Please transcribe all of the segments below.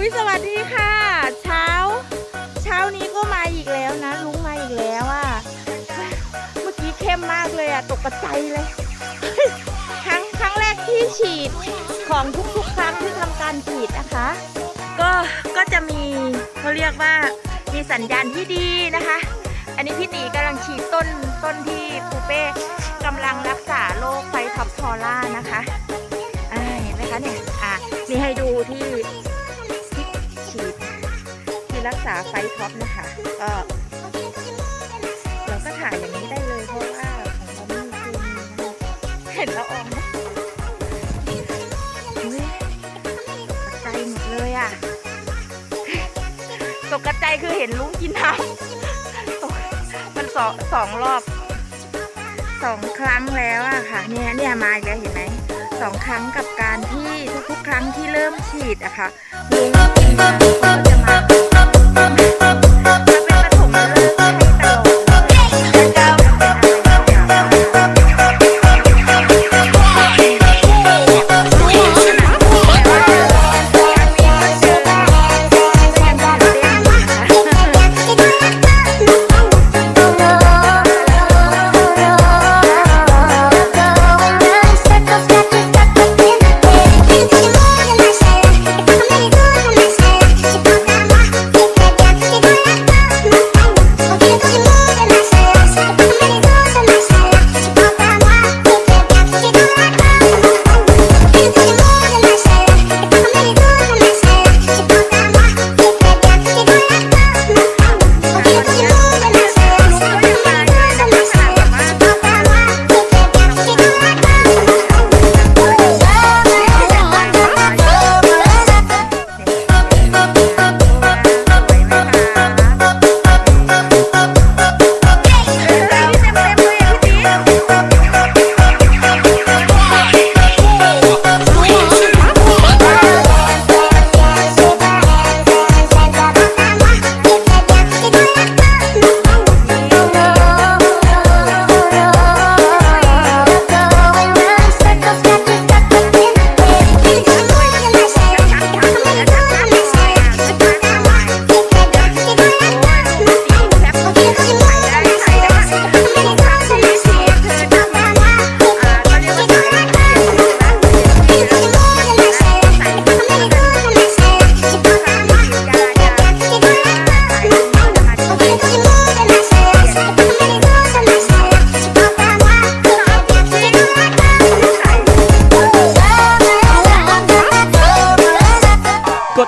อุ้ยสวัสดีค่ะ เช้า เช้านี้ก็มาอีกแล้วนะลุงมาอีกแล้วอะเมื่อกี้เข้มมากเลยอะตกใจเลย ครั้งครั้งแรกที่ฉีดของทุกๆครั้งที่ทำการฉีดนะคะ ก็ก็จะมีเขาเรียกว่ามีสัญญาณที่ดีนะคะ อันนี้พี่ตีกำลังฉีดต้นต้นที่ปูเป้กำลังรักษาโรคไฟท็อปทอร่านะคะอ่าเห็นไหมคะเนี่ยอะนี่ให้ดูที่าไฟท็อปนะคะก็เราก็ถ่ายอย่างนี้ได้เลยเพราะว่าของเราไม่มีเคมีนเห็นล้วออกไหมอุ๊ยตกใจหมดเลยอะตกกระใจคือเห็นลุงกินน้ำมันสองสองรอบสองครั้งแล้วอะค่ะเนี่ยเนี่ยมาอีกแล้วเห็นไหมสองครั้งกับการที่ทุกๆครั้งที่เริ่มฉีดอะค่ะลุงกินน้ำก็จะมา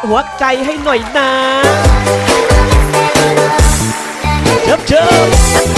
ดหัวใจให้หน่อยนะเชิบเชิบ